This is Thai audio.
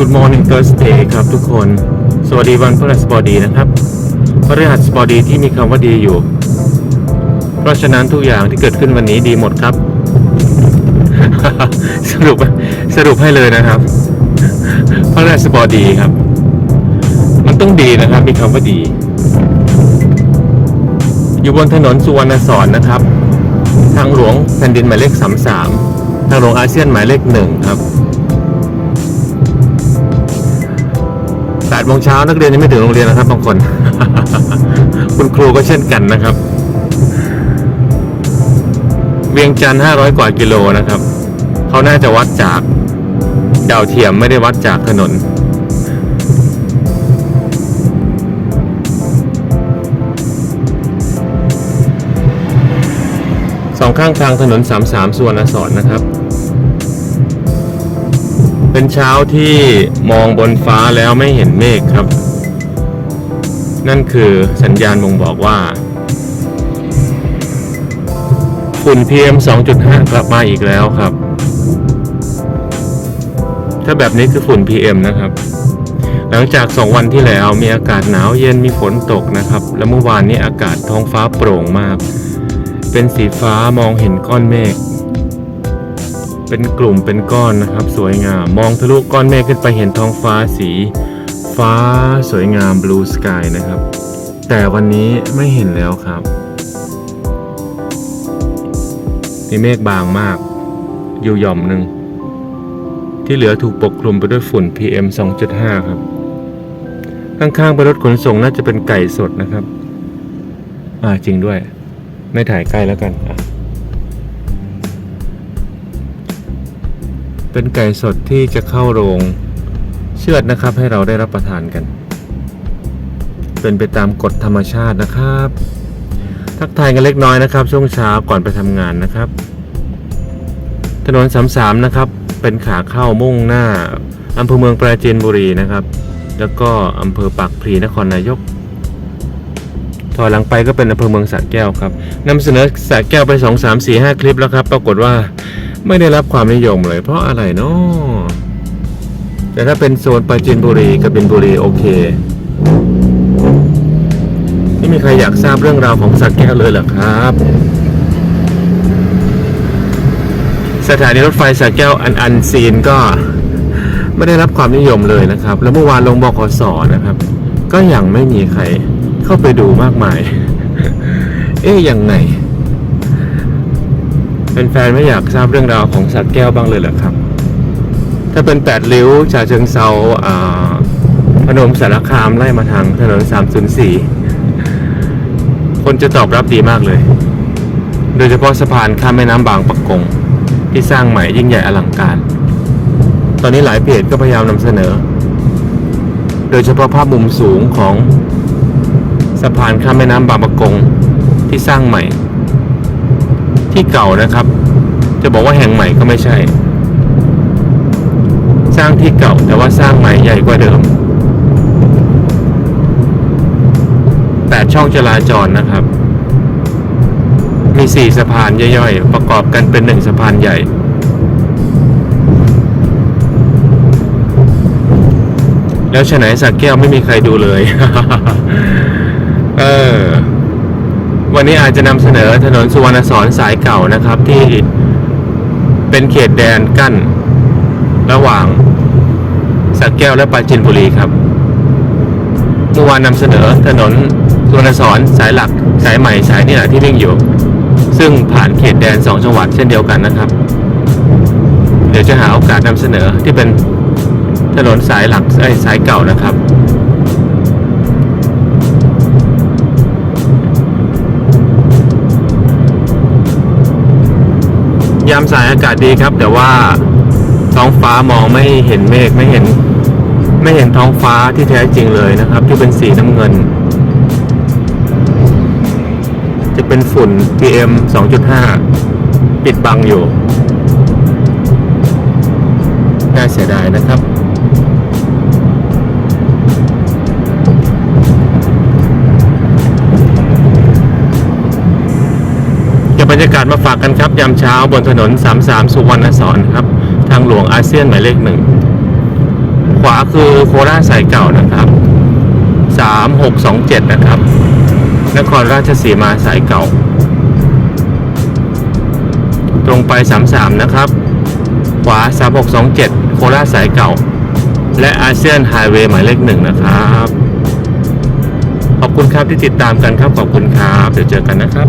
Good morning Thursday ครับทุกคน สวัสดีวันพฤหัสบดีนะครับพฤหัสบดีที่มีคำว่าดีอยู่ เพราะฉะนั้นทุกอย่างที่เกิดขึ้นวันนี้ดีหมดครับ สรุปสรุปให้เลยนะครับพฤหัสบดีครับ มันต้องดีนะครับ มีคำว่าดี อยู่บนถนนสุวรรณสอนนะครับ ทางหลวงแผ่นดินหมายเลข 33 ทางหลวงอาเซียนหมายเลขหนึ่งครับ 8โมงเช้านักเรียนยังไม่ถึงโรงเรียนนะครับบางคน คุณครูก็เช่นกันนะครับ เวียงจันทร์500 กว่ากิโลนะครับ เขาน่าจะวัดจากดาวเทียมไม่ได้วัดจากถนนสองข้างทางถนน 33ส่วนอสอนนะครับ เป็นเช้าที่มองบนฟ้าแล้วไม่เห็นเมฆครับ นั่นคือสัญญาณบ่งบอกว่าฝุ่น PM 2.5 กลับมาอีกแล้วครับ ถ้าแบบนี้คือฝุ่น PM นะครับ หลังจาก 2 วันที่แล้วมีอากาศหนาวเย็นมีฝนตกนะครับ และเมื่อวานนี้อากาศท้องฟ้าโปร่งมาก เป็นสีฟ้ามองเห็นก้อนเมฆ เป็นกลุ่มเป็นก้อนนะครับ สวยงาม มองทะลุก้อนเมฆขึ้นไปเห็นท้องฟ้าสี ฟ้าสวยงาม blue sky นะครับ แต่วันนี้ไม่เห็นแล้วครับมีเมฆบางมาก อยู่หย่อมหนึ่ง ที่เหลือถูกปกคลุมไปด้วยฝุ่น PM 2.5 ครับ ข้างๆไปรถขนส่งน่าจะเป็นไก่สดนะครับ อ่าจริงด้วย ไม่ถ่ายใกล้แล้วกันอะ เป็นไก่สดที่จะเข้าโรงเชือดนะครับ ให้เราได้รับประทานกัน เป็นไปตามกฎธรรมชาตินะครับ ทักทายกันเล็กน้อยนะครับ ช่วงเช้าก่อนไปทำงานนะครับ ถนนสามสามนะครับ เป็นขาเข้ามุ่งหน้าอำเภอเมืองปราจีนบุรีนะครับ แล้วก็อำเภอปากพลีนครนายกถอยหลังไปก็เป็นอำเภอเมืองสระแก้วครับนำเสนอสระแก้วไป 2 3 4 5 คลิปแล้วครับ ปรากฏว่า ไม่ได้รับความนิยมเลยเพราะอะไรเนาะแต่ถ้าเป็นโซนปราจีนบุรีกับบินบุรีโอเคไม่มีใครอยากทราบเรื่องราวของสระแก้วเลยเหรอครับ สถานีรถไฟสระแก้วอันอันซีนก็ไม่ได้รับความนิยมเลยนะครับ แล้วเมื่อวานลงบขสนะครับ ก็ยังไม่มีใครเข้าไปดูมากมาย เอ๊ยยังไงเป็น แฟนๆไม่อยากทราบเรื่องราวของสัตว์แก้วบ้างเลยเหรอครับ ถ้าเป็นแปดริ้วชาเชิงเซาอ่าพนมสารคามไล่มาทางถนน 304 คนจะตอบรับดีมากเลย โดยเฉพาะสะพานข้ามแม่น้ำบางปะกง ที่สร้างใหม่ยิ่งใหญ่อลังการ ตอนนี้หลายเพจก็พยายามนำเสนอ โดยเฉพาะภาพมุมสูงของสะพานข้ามแม่น้ำบางปะกงที่สร้างใหม่ ที่เก่านะครับ จะบอกว่าแห่งใหม่ก็ไม่ใช่ สร้างที่เก่าแต่ว่าสร้างใหม่ใหญ่กว่าเดิมแปดช่องจราจรนะครับ มีสี่สะพานย่อยๆ ประกอบกันเป็นหนึ่งสะพานใหญ่แล้วฉะไหนสักแก้วไม่มีใครดูเลย เออ วันนี้อาจจะนำเสนอถนนสุวรรณสอนสายเก่านะครับที่เป็นเขตแดนกั้น ระหว่างสักแก้วและปราจินบุรีครับเมื่อวานนำเสนอถนนสุวรรณสอนสายหลักสายใหม่สายนี่แหละที่วิ่งอยู่ ซึ่งผ่านเขตแดนสองจังหวัดเช่นเดียวกันนะครับ เดี๋ยวจะหาโอกาสนำเสนอที่เป็นถนนสายหลักสายเก่านะครับ ยามสายอากาศดีครับ แต่ว่าท้องฟ้ามองไม่เห็นเมฆไม่เห็น ไม่เห็นท้องฟ้าที่แท้จริงเลยนะครับ ที่เป็นสีน้ำเงิน จะเป็นฝุ่น PM 2.5 ปิดบังอยู่น่าเสียดายนะครับ รยากาศมาฝากกันครับ ยามเช้าบนถนน 33 สุวรรณสอนครับ ทางหลวงอาเซียนหมายเลขหนึ่งควาคือโคราชสายเก่านะครับสามหกสองเจ็ดนะครับ นครราชสีมาสายเก่า ตรงไปสามสามนะครับ ขวาสามหกสองเจ็ดโคราชสายเก่า และอาเซียนไฮเวย์หมายเลขหนึ่งนะครับ ขอบคุณครับที่ติดตามกันครับ ขอบคุณครับ เดี๋ยวเจอกันนะครับ